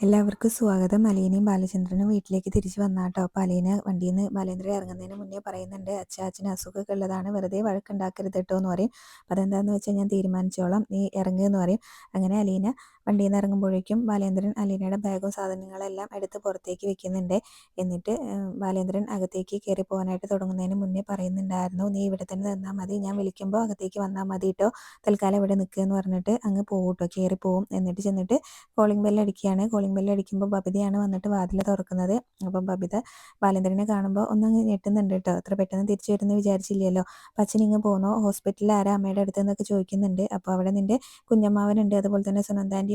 എല്ലാവർക്കും സ്വാഗതം. അലീനയും ബാലചന്ദ്രനും വീട്ടിലേക്ക് തിരിച്ചു വന്നാട്ടോ. അപ്പോൾ അലീന വണ്ടിയിൽ നിന്ന് ബാലേന്ദ്രൻ ഇറങ്ങുന്നതിന് മുന്നേ പറയുന്നുണ്ട് അച്ഛാ അച്ഛന് അസുഖമൊക്കെ ഉള്ളതാണ്. വെറുതെ വഴക്കുണ്ടാക്കരുത് കേട്ടോ എന്ന് പറയും. അപ്പോൾ അതെന്താണെന്ന് വെച്ചാൽ ഞാൻ തീരുമാനിച്ചോളാം. നീ ഇറങ്ങുക എന്ന് പറയും. അങ്ങനെ അലീന വണ്ടിയിൽ നിന്ന് ഇറങ്ങുമ്പോഴേക്കും ബാലേന്ദ്രൻ അലീനയുടെ ബാഗും സാധനങ്ങളെല്ലാം എടുത്ത് പുറത്തേക്ക് വെക്കുന്നുണ്ട്. എന്നിട്ട് ബാലേന്ദ്രൻ അകത്തേക്ക് കയറി പോകാനായിട്ട് തുടങ്ങുന്നതിന് മുന്നേ പറയുന്നുണ്ടായിരുന്നു നീ ഇവിടെ തന്നെ നിന്നാൽ മതി. ഞാൻ വിളിക്കുമ്പോൾ അകത്തേക്ക് വന്നാൽ മതി കേട്ടോ തൽക്കാലം ഇവിടെ നിൽക്കുക എന്ന് പറഞ്ഞിട്ട് അങ്ങ് പോകും കേട്ടോ കയറി പോവും. എന്നിട്ട് ചെന്നിട്ട് കോളിംഗ് ബെല്ല് അടിക്കുകയാണ്. കോളിംഗ് ബെല്ല് അടിക്കുമ്പോൾ ബബിതയാണ് വന്നിട്ട് വാതിൽ തുറക്കുന്നത്. അപ്പം ബബിത ബാലേന്ദ്രനെ കാണുമ്പോൾ ഒന്നങ്ങ് ഞെട്ടുന്നുണ്ട് കേട്ടോ അത്ര പെട്ടെന്ന് തിരിച്ചു വരുമെന്ന് വിചാരിച്ചില്ലല്ലോ. അച്ഛൻ ഇങ്ങ് പോകുന്നോ ഹോസ്പിറ്റലിൽ ആരാ അമ്മയുടെ അടുത്ത്? നിന്നൊക്കെ ചോദിക്കുന്നുണ്ട്. അപ്പോൾ അവിടെ നിന്റെ കുഞ്ഞമ്മാവനുണ്ട്. അതുപോലെ തന്നെ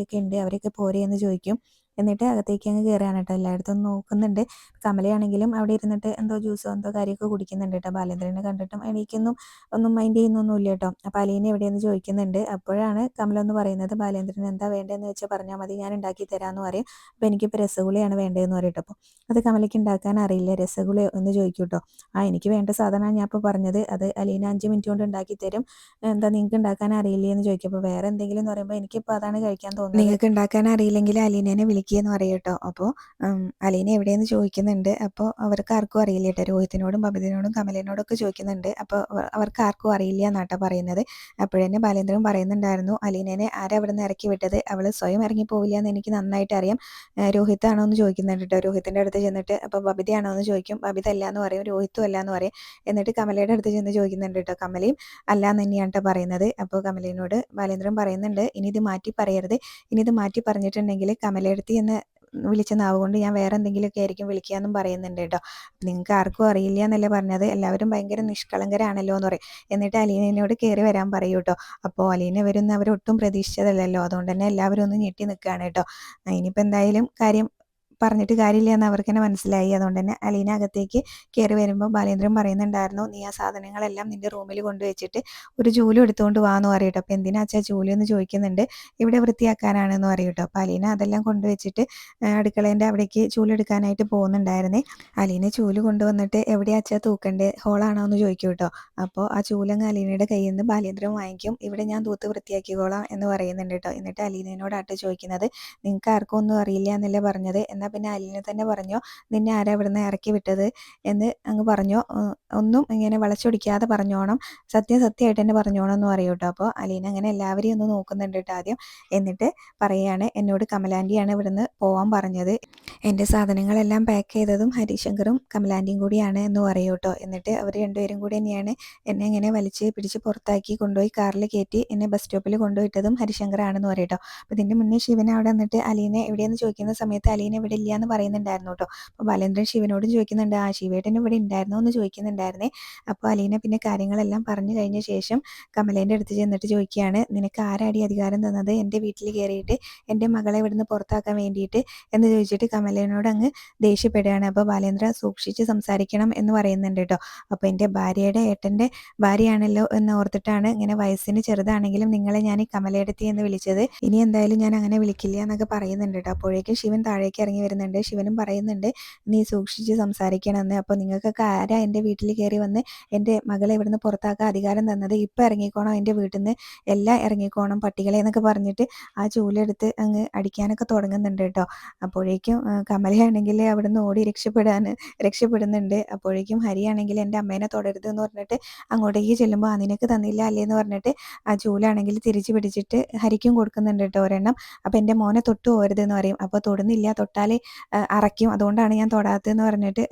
സുനന്ദാന്റിയൊക്കെ ഉണ്ട് അവരൊക്കെ പോരെ എന്ന് ചോദിക്കും എന്നിട്ട് അകത്തേക്ക് അങ്ങ് കയറുകയാണ് കേട്ടോ. എല്ലായിടത്തും നോക്കുന്നുണ്ട്. കമലയാണെങ്കിലും അവിടെ ഇരുന്നിട്ട് എന്തോ ജ്യൂസോ എന്തോ കാര്യമൊക്കെ കുടിക്കുന്നുണ്ട് കേട്ടോ. ബാലേന്ദ്രനെ കണ്ടിട്ടും എനിക്കൊന്നും ഒന്നും മൈൻഡ് ചെയ്യുന്നൊന്നുമില്ല കേട്ടോ. അപ്പോൾ അലീനെ എവിടെയെന്ന് ചോദിക്കുന്നുണ്ട്. അപ്പോഴാണ് കമല ഒന്ന് പറയുന്നത് ബാലേന്ദ്രൻ എന്താ വേണ്ടതെന്ന് വെച്ചാൽ പറഞ്ഞാൽ മതി. ഞാൻ ഉണ്ടാക്കി തരാമെന്ന് പറയും. അപ്പോൾ എനിക്കിപ്പോൾ രസഗുളയാണ് വേണ്ടതെന്ന് പറയട്ടോ അപ്പോൾ അത് കമലയ്ക്ക് ഉണ്ടാക്കാൻ അറിയില്ല. രസഗുള എന്ന് ചോദിക്കും കേട്ടോ. ആ എനിക്ക് വേണ്ട സാധനമാണ് ഞാൻ ഇപ്പോൾ പറഞ്ഞത്. അത് അലീന അഞ്ച് മിനിറ്റ് കൊണ്ട് ഉണ്ടാക്കി തരും. എന്താ നിങ്ങൾക്ക് ഉണ്ടാക്കാൻ അറിയില്ലേ എന്ന് ചോദിക്കും. അപ്പോൾ വേറെ എന്തെങ്കിലും എന്ന് പറയുമ്പോൾ എനിക്കിപ്പോൾ അതാണ് കഴിക്കാൻ തോന്നുന്നത്. നിങ്ങൾക്ക് ഉണ്ടാക്കാൻ അറിയില്ലെങ്കിൽ അലീനേനെ വിളിക്കും എന്ന് പറയും കേട്ടോ അപ്പോൾ അലീന എവിടെയെന്ന് ചോദിക്കുന്നുണ്ട്. അപ്പോൾ അവർക്ക് ആർക്കും അറിയില്ല കേട്ടോ. രോഹിത്തിനോടും ബബിതിനോടും കമലിനോടും ഒക്കെ ചോദിക്കുന്നുണ്ട് അപ്പോൾ അവർക്ക് ആർക്കും അറിയില്ല എന്നാട്ടോ പറയുന്നത്. അപ്പോഴന്നെ ബാലേന്ദ്രൻ പറയുന്നുണ്ടായിരുന്നു അലീനേനെ ആരാ അവിടെ നിന്ന് ഇറക്കി വിട്ടത്? അവൾ സ്വയം ഇറങ്ങി പോവില്ല എന്ന് എനിക്ക് നന്നായിട്ട് അറിയാം രോഹിത്താണോ എന്ന് ചോദിക്കുന്നുണ്ട് കേട്ടോ. രോഹിത്തിന്റെ അടുത്ത് ചെന്നിട്ട് അപ്പോൾ ബബിതയാണോ എന്ന് ചോദിക്കും. ബബിത അല്ല എന്ന് പറയും രോഹിത്തും അല്ല എന്ന് പറയും. എന്നിട്ട് കമലയുടെ അടുത്ത് ചെന്ന് ചോദിക്കുന്നുണ്ട് കേട്ടോ. കമലയും അല്ല എന്ന് തന്നെയാണ് പറയുന്നത്. അപ്പോൾ കമലിനോട് ബാലേന്ദ്രൻ പറയുന്നുണ്ട് ഇനി ഇത് മാറ്റി പറയരുത്. ഇനി ഇത് മാറ്റി പറഞ്ഞിട്ടുണ്ടെങ്കിൽ കമലയെടുത്ത് എന്ന് വിളിച്ച നാവ് കൊണ്ട് ഞാൻ വേറെ എന്തെങ്കിലുമൊക്കെ ആയിരിക്കും വിളിക്കാന്നും പറയുന്നുണ്ട് കേട്ടോ. നിങ്ങൾക്ക് ആർക്കും അറിയില്ല എന്നല്ലേ പറഞ്ഞത്. എല്ലാവരും ഭയങ്കര നിഷ്കളങ്കരാണല്ലോ എന്ന് പറയും. എന്നിട്ട് അലീനയോട് കയറി വരാൻ പറയൂ കേട്ടോ. അപ്പോൾ അലീന വരുന്ന അവരൊട്ടും പ്രതീക്ഷിച്ചതല്ലല്ലോ. അതുകൊണ്ട് തന്നെ എല്ലാവരും ഒന്ന് ഞെട്ടി നിൽക്കുകയാണ് കേട്ടോ. ഇനിയിപ്പോൾ എന്തായാലും കാര്യം പറഞ്ഞിട്ട് കാര്യമില്ല എന്ന് അവർക്ക് തന്നെ മനസ്സിലായി. അതുകൊണ്ട് തന്നെ അലീന അകത്തേക്ക് കയറി വരുമ്പോൾ ബാലേന്ദ്രൻ പറയുന്നുണ്ടായിരുന്നു നീ ആ സാധനങ്ങളെല്ലാം നിന്റെ റൂമിൽ കൊണ്ടുവച്ചിട്ട് ഒരു ജോലി എടുത്തുകൊണ്ട് വാന്ന് പറയട്ടോ അപ്പോൾ എന്തിനാ അച്ഛാ ജോലി ഒന്ന് ചോദിക്കുന്നുണ്ട് ഇവിടെ വൃത്തിയാക്കാനാണെന്ന് പറയട്ടോ അപ്പോൾ അലീന അതെല്ലാം കൊണ്ടുവച്ചിട്ട് അടുക്കളേന്റെ അവിടേക്ക് ജോലി എടുക്കാനായിട്ട് പോകുന്നുണ്ടായിരുന്നേ. അലീന ചൂൽ കൊണ്ടുവന്നിട്ട് എവിടെയാ അച്ഛാ തൂക്കണ്ടേ? ഹോളാണോ എന്ന് ചോദിക്കും കേട്ടോ. അപ്പോൾ ആ ചൂലങ്ങ് അലീനയുടെ കയ്യിൽ നിന്ന് ബാലേന്ദ്രൻ വാങ്ങിക്കും. ഇവിടെ ഞാൻ തൂത്ത് വൃത്തിയാക്കിക്കോളാം എന്ന് പറയുന്നുണ്ട് കേട്ടോ. എന്നിട്ട് അലീനയോടാട്ട് ചോദിക്കുന്നത് നിങ്ങൾക്ക് ആർക്കും ഒന്നും അറിയില്ല എന്നല്ലേ പറഞ്ഞത്? എന്നാൽ പിന്നെ അലീന തന്നെ പറഞ്ഞു നിന്നെ ആരാ ഇവിടുന്ന് ഇറക്കി വിട്ടത്? എന്ന് അങ്ങ് പറഞ്ഞു. ഒന്നും ഇങ്ങനെ വളച്ചൊടിക്കാതെ പറഞ്ഞോണം. സത്യം സത്യമായിട്ട് തന്നെ പറഞ്ഞോണം എന്ന് പറയും കേട്ടോ. അപ്പോൾ അലീന അങ്ങനെ എല്ലാവരെയും ഒന്ന് നോക്കുന്നുണ്ട് കേട്ടോ ആദ്യം. എന്നിട്ട് പറയുകയാണ് എന്നോട് കമലാന്റിയാണ് ഇവിടുന്ന് പോകാൻ പറഞ്ഞത്. എന്റെ സാധനങ്ങളെല്ലാം പാക്ക് ചെയ്തതും ഹരിശങ്കറും കമലാന്റിയും കൂടിയാണ് എന്ന് പറയും കേട്ടോ. എന്നിട്ട് അവർ രണ്ടുപേരും കൂടി തന്നെയാണ് എന്നെ ഇങ്ങനെ വലിച്ച് പിടിച്ച് പുറത്താക്കി കൊണ്ടുപോയി കാറിൽ കയറ്റി എന്നെ ബസ് സ്റ്റോപ്പിൽ കൊണ്ടുപോയിട്ടതും ഹരിശങ്കറാണെന്ന് പറയും കേട്ടോ. അപ്പോൾ ഇതിന്റെ മുന്നേ ശിവൻ അവിടെ വന്നിട്ട് അലീനെ എവിടെയെന്ന് ചോദിക്കുന്ന സമയത്ത് അലീന ഇവിടെ ഇല്ല എന്ന് പറയുന്നുണ്ടായിരുന്നു കേട്ടോ അപ്പോൾ ബാലേന്ദ്രൻ ശിവനോടും ചോദിക്കുന്നുണ്ട് ആ ശിവേട്ടൻ ഇവിടെ ഉണ്ടായിരുന്നോ എന്ന് ചോദിക്കുന്നുണ്ടായിരുന്നേ. അപ്പോൾ അലീന പിന്നെ കാര്യങ്ങളെല്ലാം പറഞ്ഞു കഴിഞ്ഞ ശേഷം കമലേന്റെ അടുത്ത് ചെന്നിട്ട് ചോദിക്കുകയാണ് നിനക്ക് ആരാടി അധികാരം തന്നത്? എന്റെ വീട്ടിൽ കയറിയിട്ട് എന്റെ മകളെ ഇവിടുന്ന് പുറത്താക്കാൻ വേണ്ടിയിട്ട്? എന്ന് ചോദിച്ചിട്ട് കമലേനോട് അങ്ങ് ദേഷ്യപ്പെടുകയാണ്. അപ്പോൾ ബാലേന്ദ്ര സൂക്ഷിച്ച് സംസാരിക്കണം എന്ന് പറയുന്നുണ്ട് കേട്ടോ അപ്പോൾ എന്റെ ഭാര്യയുടെ ഏട്ടന്റെ ഭാര്യയാണല്ലോ എന്ന് ഓർത്തിട്ടാണ് ഇങ്ങനെ വയസ്സിന് ചെറുതാണെങ്കിലും നിങ്ങളെ ഞാൻ കമലയെടുത്തി എന്ന് വിളിച്ചത്. ഇനി എന്തായാലും ഞാൻ അങ്ങനെ വിളിക്കില്ല എന്നൊക്കെ പറയുന്നുണ്ട് കേട്ടോ അപ്പോഴേക്കും ശിവൻ താഴേക്ക് ഇറങ്ങി വരുന്നുണ്ട് ശിവനും പറയുന്നുണ്ട് നീ സൂക്ഷിച്ച് സംസാരിക്കണമെന്ന്. അപ്പോൾ നിങ്ങൾക്കൊക്കെ ആരാ എന്റെ വീട്ടിൽ കയറി വന്ന് എന്റെ മകളെ ഇവിടുന്ന് പുറത്താക്കാൻ അധികാരം തന്നത്? ഇപ്പം ഇറങ്ങിക്കോണം എന്റെ വീട്ടിൽ നിന്ന് എല്ലാം ഇറങ്ങിക്കോണം പട്ടികളെ എന്നൊക്കെ പറഞ്ഞിട്ട് ആ ചൂലെടുത്ത് അങ്ങ് അടിക്കാനൊക്കെ തുടങ്ങുന്നുണ്ട് കേട്ടോ. അപ്പോഴേക്കും കമലയാണെങ്കിൽ അവിടുന്ന് ഓടി രക്ഷപ്പെടാൻ രക്ഷപ്പെടുന്നുണ്ട്. അപ്പോഴേക്കും ഹരിയാണെങ്കിൽ എന്റെ അമ്മേനെ തുടരുത് എന്ന് പറഞ്ഞിട്ട് അങ്ങോട്ടേക്ക് ചെല്ലുമ്പോൾ ആ നിനക്ക് തന്നില്ല അല്ലേ എന്ന് പറഞ്ഞിട്ട് ആ ചൂലാണെങ്കിൽ തിരിച്ചു പിടിച്ചിട്ട് ഹരിക്കും കൊടുക്കുന്നുണ്ട് കേട്ടോ ഒരെണ്ണം. അപ്പോൾ എന്റെ മോനെ തൊട്ട് പോരുത് എന്ന് പറയും. അപ്പോൾ തൊടുന്നില്ല തൊട്ടാൽ അറയ്ക്കും അതുകൊണ്ടാണ് ഞാൻ തൊടാത്തതെന്ന് പറഞ്ഞിട്ട്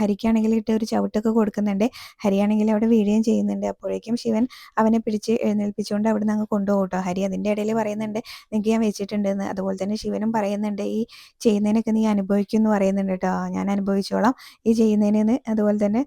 ഹരിക്കാണെങ്കിൽ ഇട്ട് ഒരു ചവിട്ടൊക്കെ കൊടുക്കുന്നുണ്ട്. ഹരിയാണെങ്കിൽ അവിടെ വീഴുകയും ചെയ്യുന്നുണ്ട്. അപ്പോഴേക്കും ശിവൻ അവനെ പിടിച്ച് എഴുന്നേൽപ്പിച്ചുകൊണ്ട് അവിടെ നിന്ന് അങ്ങ് കൊണ്ടുപോകും കേട്ടോ. ഹരി അതിന്റെ ഇടയിൽ പറയുന്നുണ്ട് നിങ്ങൾക്ക് ഞാൻ വെച്ചിട്ടുണ്ടെന്ന്. അതുപോലെ തന്നെ ശിവനും പറയുന്നുണ്ട് ഈ ചെയ്യുന്നതിനൊക്കെ നീ അനുഭവിക്കും എന്ന് പറയുന്നുണ്ട് കേട്ടോ. ഞാൻ അനുഭവിച്ചോളാം. ഈ ചെയ്യുന്നതിന് അതുപോലെ തന്നെ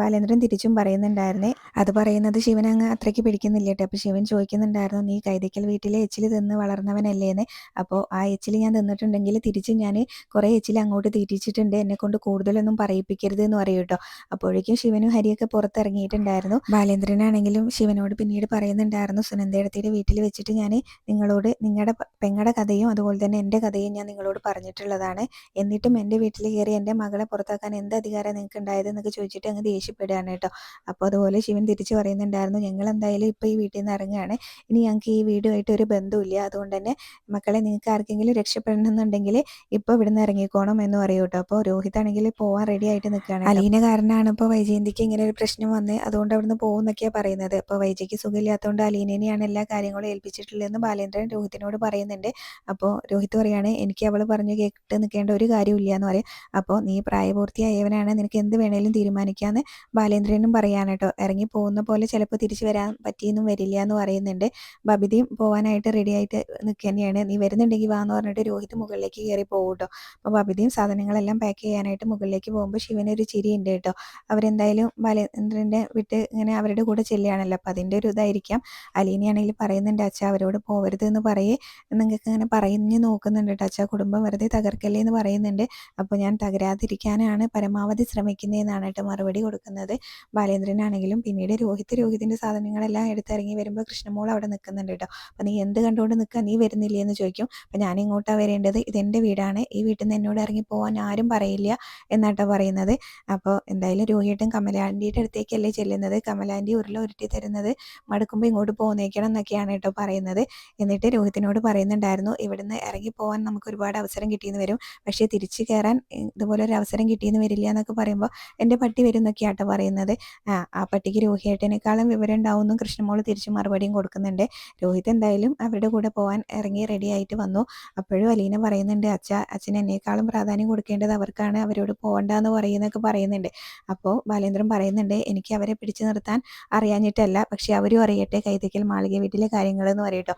ബാലേന്ദ്രൻ തിരിച്ചും പറയുന്നുണ്ടായിരുന്നേ. അത് പറയുന്നത് ശിവൻ അങ്ങ് അത്രയ്ക്ക് പിടിക്കുന്നില്ല കേട്ടോ. അപ്പോൾ ശിവൻ ചോദിക്കുന്നുണ്ടായിരുന്നു നീ കൈതയ്ക്കൽ വീട്ടിലെ എച്ചിൽ തിന്ന് വളർന്നവനല്ലേന്ന്? അപ്പോൾ ആ എച്ചിൽ ഞാൻ തിന്നിട്ടുണ്ടെങ്കിൽ തിരിച്ച് ഞാൻ കുറേ എച്ചിൽ അങ്ങോട്ട് തിരിച്ചിട്ടുണ്ട് എന്നെ കൊണ്ട് കൂടുതലൊന്നും പറയിപ്പിക്കരുത്. ചെയ്യരുത് എന്ന് പറയും കേട്ടോ അപ്പോഴേക്കും ശിവനും ഹരിയൊക്കെ പുറത്തിറങ്ങിയിട്ടുണ്ടായിരുന്നു. ബാലേന്ദ്രനാണെങ്കിലും ശിവനോട് പിന്നീട് പറയുന്നുണ്ടായിരുന്നു സുനന്ദയടത്തിയുടെ വീട്ടിൽ വെച്ചിട്ട് ഞാൻ നിങ്ങളോട് നിങ്ങളുടെ പെങ്ങളുടെ കഥയും അതുപോലെ തന്നെ എന്റെ കഥയും ഞാൻ നിങ്ങളോട് പറഞ്ഞിട്ടുള്ളതാണ്. എന്നിട്ടും എന്റെ വീട്ടിൽ കയറി എന്റെ മകളെ പുറത്താക്കാൻ എന്ത് അധികാരം നിങ്ങൾക്ക് ഉണ്ടായത് എന്നൊക്കെ ചോദിച്ചിട്ട് അങ്ങ് ദേഷ്യപ്പെടുകയാണ് കേട്ടോ. അപ്പോൾ അതുപോലെ ശിവൻ തിരിച്ചു പറയുന്നുണ്ടായിരുന്നു ഞങ്ങൾ എന്തായാലും ഇപ്പോൾ ഈ വീട്ടിൽ നിന്ന് ഇറങ്ങുകയാണ്. ഇനി ഞങ്ങൾക്ക് ഈ വീടുമായിട്ട് ഒരു ബന്ധമില്ല അതുകൊണ്ട് തന്നെ മക്കളെ നിങ്ങൾക്ക് ആർക്കെങ്കിലും രക്ഷപ്പെടണമെന്നുണ്ടെങ്കിൽ ഇപ്പോൾ ഇവിടുന്ന് ഇറങ്ങിക്കോണം എന്ന് പറയും കേട്ടോ. അപ്പോൾ രോഹിത് ആണെങ്കിൽ പോകാൻ റെഡി ആയിട്ട് നിൽക്കുകയാണ് അലീന കാരണമാണ് ഇപ്പോൾ വൈജയന്തിക്ക് ഇങ്ങനെ ഒരു പ്രശ്നം വന്ന് അതുകൊണ്ട് അവിടുന്ന് പോകുന്നൊക്കെയാണ് പറയുന്നത്. അപ്പോൾ വൈജയ്ക്ക് സുഖമില്ലാത്തതുകൊണ്ട് അലീനേനെയാണ് എല്ലാ കാര്യങ്ങളും ഏൽപ്പിച്ചിട്ടുള്ളതെന്ന് ബാലേന്ദ്രൻ രോഹിത്തിനോട് പറയുന്നുണ്ട്. അപ്പോൾ രോഹിത് പറയാണ് എനിക്ക് അവൾ പറഞ്ഞു കേട്ട് നിൽക്കേണ്ട ഒരു കാര്യമില്ല എന്ന് പറയും. അപ്പോൾ നീ പ്രായപൂർത്തിയായവനാണ് നിനക്ക് എന്ത് വേണേലും തീരുമാനിക്കാമെന്ന് ബാലേന്ദ്രനും പറയാൻ കേട്ടോ. ഇറങ്ങി പോകുന്ന പോലെ ചിലപ്പോൾ തിരിച്ചു വരാൻ പറ്റിയെന്നും വരില്ല എന്ന് പറയുന്നുണ്ട്. ബബിതയും പോകാനായിട്ട് റെഡി ആയിട്ട് തന്നെയാണ്. നീ വരുന്നുണ്ടെങ്കിൽ വാ എന്ന് പറഞ്ഞിട്ട് രോഹിത് മുകളിലേക്ക് കയറി പോകും കേട്ടോ. അപ്പോൾ ബബിതയും സാധനങ്ങളെല്ലാം പാക്ക് ചെയ്യാനായിട്ട് മുകളിലേക്ക് പോകുമ്പോൾ ശിവനൊരു ചിരിയുണ്ട് കേട്ടോ. അവരെന്തായാലും ബാലേന്ദ്രന്റെ വിട്ട് ഇങ്ങനെ അവരുടെ കൂടെ ചെല്ലുകയാണല്ലോ. അപ്പോൾ അതിന്റെ ഒരു ഇതായിരിക്കാം. അലീനയാണെങ്കിൽ പറയുന്നുണ്ട് അച്ഛ അവരോട് പോകരുത് എന്ന് പറയേ നിങ്ങൾക്ക് ഇങ്ങനെ പറഞ്ഞു നോക്കുന്നുണ്ട് കേട്ടോ. അച്ഛ കുടുംബം വെറുതെ തകർക്കല്ലേ എന്ന് പറയുന്നുണ്ട്. അപ്പോൾ ഞാൻ തകരാതിരിക്കാനാണ് പരമാവധി ശ്രമിക്കുന്നതെന്നാണ് കേട്ടോ മറുപടി കൊടുക്കുന്നത്. ബാലേന്ദ്രനാണെങ്കിലും പിന്നീട് രോഹിത് രോഹിതിന്റെ സാധനങ്ങളെല്ലാം എടുത്തിറങ്ങി വരുമ്പോൾ കൃഷ്ണമോൾ അവിടെ നിൽക്കുന്നുണ്ട് കേട്ടോ. അപ്പോൾ നീ എന്ത് കണ്ടുകൊണ്ട് നിൽക്കുക നീ വരുന്നില്ലേ എന്ന് ചോദിക്കും. അപ്പോൾ ഞാൻ ഇങ്ങോട്ടാണ് വരേണ്ടത്? ഇതെന്റെ വീടാണ്. ഈ വീട്ടിൽ നിന്ന് എന്നോട് ഇറങ്ങി പോകാൻ ആരും പറയില്ല എന്നാട്ടോ പറയുന്നത്. അപ്പോൾ എന്തായാലും രോഹിട്ടും കമലാന്റിയുടെ അടുത്തേക്കല്ലേ ചെല്ലുന്നത്. കമലാന്റി ഉരുള ഉരുട്ടി തരുന്നത് മടുക്കുമ്പോൾ ഇങ്ങോട്ട് പോന്നേക്കണം എന്നൊക്കെയാണ് കേട്ടോ പറയുന്നത്. എന്നിട്ട് രോഹിത്തിനോട് പറയുന്നുണ്ടായിരുന്നു ഇവിടുന്ന് ഇറങ്ങി പോകാൻ നമുക്ക് ഒരുപാട് അവസരം കിട്ടിയെന്ന് വരും. പക്ഷേ തിരിച്ചു കയറാൻ ഇതുപോലെ ഒരു അവസരം കിട്ടിയെന്ന് വരില്ല എന്നൊക്കെ പറയുമ്പോൾ എന്റെ പട്ടി വരും എന്നൊക്കെയാട്ടോ പറയുന്നത്. ആ പട്ടിക്ക് രോഹിയേട്ടനേക്കാളും വിവരം ഉണ്ടാവുമെന്നും കൃഷ്ണമോൾ തിരിച്ചു മറുപടിയും കൊടുക്കുന്നുണ്ട്. രോഹിത് എന്തായാലും അവരുടെ കൂടെ പോകാൻ ഇറങ്ങി റെഡി ആയിട്ട് വന്നു. അപ്പോഴും അലീന പറയുന്നുണ്ട് അച്ഛ അച്ഛൻ എന്നേക്കാളും പ്രാധാന്യം കൊടുക്കേണ്ടത് അവർക്കാണ്. അവരോട് പോകണ്ടെന്ന് പറയുന്നൊക്കെ പറയുന്നുണ്ട്. അപ്പോൾ ബാലേന്ദ്രൻ പറയുന്നുണ്ട് എനിക്ക് അവരെ പിടിച്ചു നിർത്താൻ അറിയാഞ്ഞിട്ടല്ല പക്ഷേ അവരും അറിയട്ടെ കൈതയ്ക്കൽ മാളിക വീട്ടിലെ കാര്യങ്ങൾ എന്ന് പറയട്ടോ.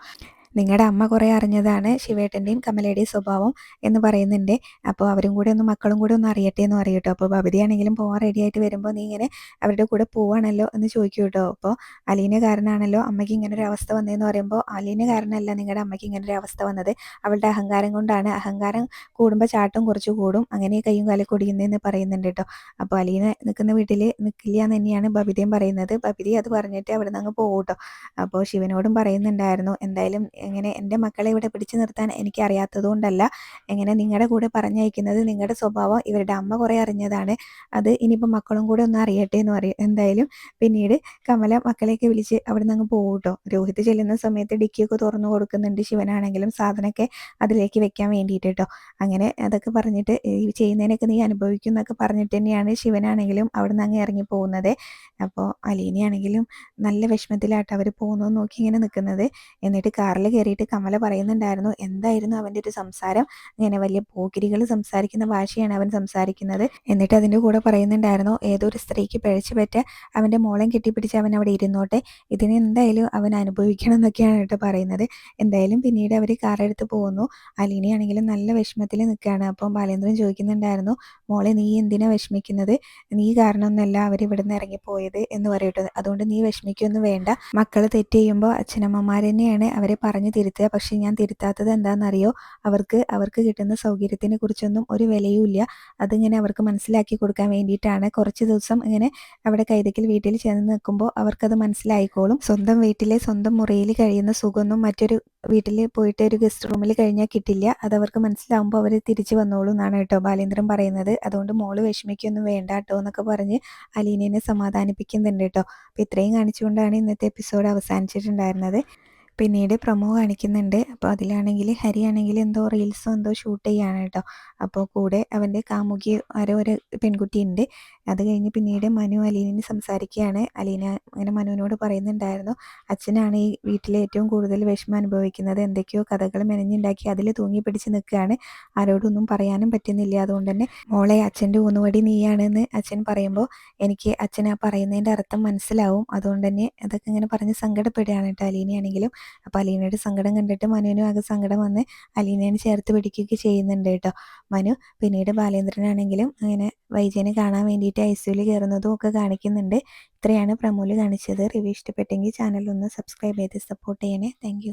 നിങ്ങളുടെ അമ്മ കുറേ അറിഞ്ഞതാണ് ശിവേട്ടന്റെയും കമലയുടെയും സ്വഭാവം എന്ന് പറയുന്നുണ്ട്. അപ്പോൾ അവരും കൂടെ ഒന്ന് മക്കളും കൂടെ ഒന്ന് അറിയട്ടെ എന്ന് പറയട്ടോ അപ്പോൾ ഭവതിയാണെങ്കിലും പോകാൻ റെഡി ആയിട്ട് വരുമ്പോൾ നീ ഇങ്ങനെ അവരുടെ കൂടെ പോവാണല്ലോ എന്ന് ചോദിക്കും കേട്ടോ. അപ്പോൾ അലീന കാരണമാണല്ലോ അമ്മയ്ക്ക് ഇങ്ങനെ ഒരു അവസ്ഥ വന്നതെന്ന് പറയുമ്പോൾ അലീന കാരണമല്ല നിങ്ങളുടെ അമ്മയ്ക്ക് ഇങ്ങനെ ഒരു അവസ്ഥ വന്നത്. അവളുടെ അഹങ്കാരം കൊണ്ടാണ്. അഹങ്കാരം കൂടുമ്പോൾ ചാട്ടം കുറച്ച് കൂടും. അങ്ങനെ കയ്യും കാലം കുടിയുന്നതെന്ന് പറയുന്നുണ്ട് കേട്ടോ. അപ്പോൾ അലീന നിൽക്കുന്ന വീട്ടിൽ നിൽക്കില്ല എന്ന് തന്നെയാണ് ബബിതയും പറയുന്നത്. ബബിതി അത് പറഞ്ഞിട്ട് അവിടെ നിന്ന് അങ്ങ് പോകും കേട്ടോ. അപ്പോൾ ശിവനോടും പറയുന്നുണ്ടായിരുന്നു. എന്തായാലും എങ്ങനെ എന്റെ മക്കളെ ഇവിടെ പിടിച്ചു നിർത്താൻ എനിക്ക് അറിയാത്തതുകൊണ്ടല്ല എങ്ങനെ നിങ്ങളുടെ കൂടെ പറഞ്ഞയക്കുന്നത് നിങ്ങളുടെ സ്വഭാവം ഇവരുടെ അമ്മ കുറേ അറിഞ്ഞതാണ്. അത് ഇനിയിപ്പോൾ മക്കളും കൂടെ ഒന്ന് അറിയട്ടെ എന്ന് പറയും. എന്തായാലും പിന്നീട് കമല മക്കളെയൊക്കെ വിളിച്ച് അവിടെ നിന്ന് അങ്ങ് പോകട്ടോ രോഹിത് ചെല്ലുന്ന സമയത്ത് ഡിക്കിയൊക്കെ തുറന്നു കൊടുക്കുന്നുണ്ട് ശിവനാണെങ്കിലും സാധനമൊക്കെ അതിലേക്ക് വെക്കാൻ വേണ്ടിയിട്ട് കേട്ടോ അങ്ങനെ അതൊക്കെ പറഞ്ഞിട്ട് ഈ ചെയ്യുന്നതിനൊക്കെ നീ അനുഭവിക്കും എന്നൊക്കെ പറഞ്ഞിട്ട് തന്നെയാണ് ശിവനാണെങ്കിലും അവിടെ നിന്ന് അങ്ങ് ഇറങ്ങി പോകുന്നത്. അപ്പോൾ അലീനയാണെങ്കിലും നല്ല വിഷമത്തിലായിട്ട് അവർ പോകുന്നു നോക്കി ഇങ്ങനെ നിൽക്കുന്നത്. എന്നിട്ട് കാറിൽ കയറിയിട്ട് കമല പറയുന്നുണ്ടായിരുന്നു. എന്തായിരുന്നു അവന്റെ ഒരു സംസാരം? ഇങ്ങനെ വലിയ പോകിരികൾ സംസാരിക്കുന്ന ഭാഷയാണ് അവൻ സംസാരിക്കുന്നത്. എന്നിട്ട് അതിന്റെ കൂടെ പറയുന്നുണ്ടായിരുന്നു ഏതോ ഒരു സ്ത്രീക്ക് പിഴച്ചു പറ്റ അവന്റെ മോളം കെട്ടിപ്പിടിച്ച് അവൻ അവിടെ ഇരുന്നോട്ടെ. ഇതിനെന്തായാലും അവൻ അനുഭവിക്കണം എന്നൊക്കെയാണ് കേട്ടോ പറയുന്നത്. എന്തായാലും പിന്നീട് അവർ കാറെടുത്ത് പോകുന്നു അലീനയാണെങ്കിലും നല്ല വിഷമത്തിൽ നിൽക്കുകയാണ്. അപ്പം ബാലേന്ദ്രൻ ചോദിക്കുന്നുണ്ടായിരുന്നു മോളെ നീ എന്തിനാ വിഷമിക്കുന്നത്? നീ കാരണമൊന്നുമല്ല അവർ ഇവിടുന്ന് ഇറങ്ങിപ്പോയത്? എന്ന് പറയട്ടെ. അതുകൊണ്ട് നീ വിഷമിക്കൊന്നും വേണ്ട. മക്കൾ തെറ്റ് ചെയ്യുമ്പോൾ അച്ഛനമ്മമാർ തന്നെയാണ് അവരെ പറഞ്ഞു തിരുത്തുക. പക്ഷേ ഞാൻ തിരുത്താത്തത് എന്താണെന്നറിയോ? അവർക്ക് അവർക്ക് കിട്ടുന്ന സൗകര്യത്തിനെ കുറിച്ചൊന്നും ഒരു വിലയുമില്ല. അതിങ്ങനെ അവർക്ക് മനസ്സിലാക്കി കൊടുക്കാൻ വേണ്ടിയിട്ടാണ് കുറച്ച് ദിവസം ഇങ്ങനെ അവിടെ കൈതക്കൽ വീട്ടിൽ ചെന്ന് നിൽക്കുമ്പോൾ അവർക്കത് മനസ്സിലായിക്കോളും. സ്വന്തം വീട്ടിലെ സ്വന്തം മുറിയിൽ കഴിയുന്ന സുഖമൊന്നും മറ്റൊരു വീട്ടിൽ പോയിട്ട് ഒരു ഗസ്റ്റ് റൂമിൽ കഴിഞ്ഞാൽ കിട്ടില്ല. അത് അവർക്ക് മനസ്സിലാവുമ്പോൾ അവർ തിരിച്ചു വന്നോളൂ എന്നാണ് കേട്ടോ ബാലേന്ദ്രൻ പറയുന്നത്. അതുകൊണ്ട് മോൾ വിഷമിക്കൊന്നും വേണ്ട കേട്ടോ എന്നൊക്കെ പറഞ്ഞ് അലീനയെ സമാധാനിപ്പിക്കുന്നുണ്ട് കേട്ടോ. അപ്പോൾ ഇത്രയും കാണിച്ചുകൊണ്ടാണ് ഇന്നത്തെ എപ്പിസോഡ് അവസാനിച്ചിട്ടുണ്ടായിരുന്നത്. പിന്നീട് പ്രൊമോ കാണിക്കുന്നുണ്ട്. അപ്പോൾ അതിലാണെങ്കിൽ ഹരിയാണെങ്കിൽ എന്തോ റീൽസോ എന്തോ ഷൂട്ട് ചെയ്യാണ് കേട്ടോ അപ്പോൾ കൂടെ അവന്റെ കാമുകി ആരോ ഒരു പെൺകുട്ടി ഉണ്ട് അത് കഴിഞ്ഞ് പിന്നീട് മനു അലീനെ സംസാരിക്കുകയാണ്. അലീന അങ്ങനെ മനുവിനോട് പറയുന്നുണ്ടായിരുന്നു അച്ഛനാണ് ഈ വീട്ടിലെ ഏറ്റവും കൂടുതൽ വിഷമം അനുഭവിക്കുന്നത്. എന്തൊക്കെയോ കഥകൾ മെനഞ്ഞുണ്ടാക്കി അതിൽ തൂങ്ങി പിടിച്ച് നിൽക്കുകയാണ്. ആരോടൊന്നും പറയാനും പറ്റുന്നില്ല. അതുകൊണ്ട് തന്നെ മോളെ അച്ഛന്റെ ഊന്നുവടി നീയാണെന്ന് അച്ഛൻ പറയുമ്പോൾ എനിക്ക് അച്ഛൻ ആ പറയുന്നതിന്റെ അർത്ഥം മനസ്സിലാവും. അതുകൊണ്ട് തന്നെ അതൊക്കെ ഇങ്ങനെ പറഞ്ഞ് സങ്കടപ്പെടുകയാണ് കേട്ടോ അലീനയാണെങ്കിലും. അപ്പോൾ അലീനയുടെ സങ്കടം കണ്ടിട്ട് മനുവിനും ആകെ സങ്കടം വന്ന് അലീനയെ ചേർത്ത് പിടിക്കുകയൊക്കെ ചെയ്യുന്നുണ്ട് കേട്ടോ. മനു പിന്നീട് ബാലേന്ദ്രനാണെങ്കിലും അങ്ങനെ വൈജയനെ കാണാൻ വേണ്ടിയിട്ട് ഐ സിയുയിൽ കയറുന്നതും ഒക്കെ കാണിക്കുന്നുണ്ട്. ഇത്രയാണ് പ്രമോൽ കാണിച്ചത്. റിവ്യൂ ഇഷ്ടപ്പെട്ടെങ്കിൽ ചാനൽ ഒന്ന് സബ്സ്ക്രൈബ് ചെയ്ത് സപ്പോർട്ട് ചെയ്യണേ. താങ്ക്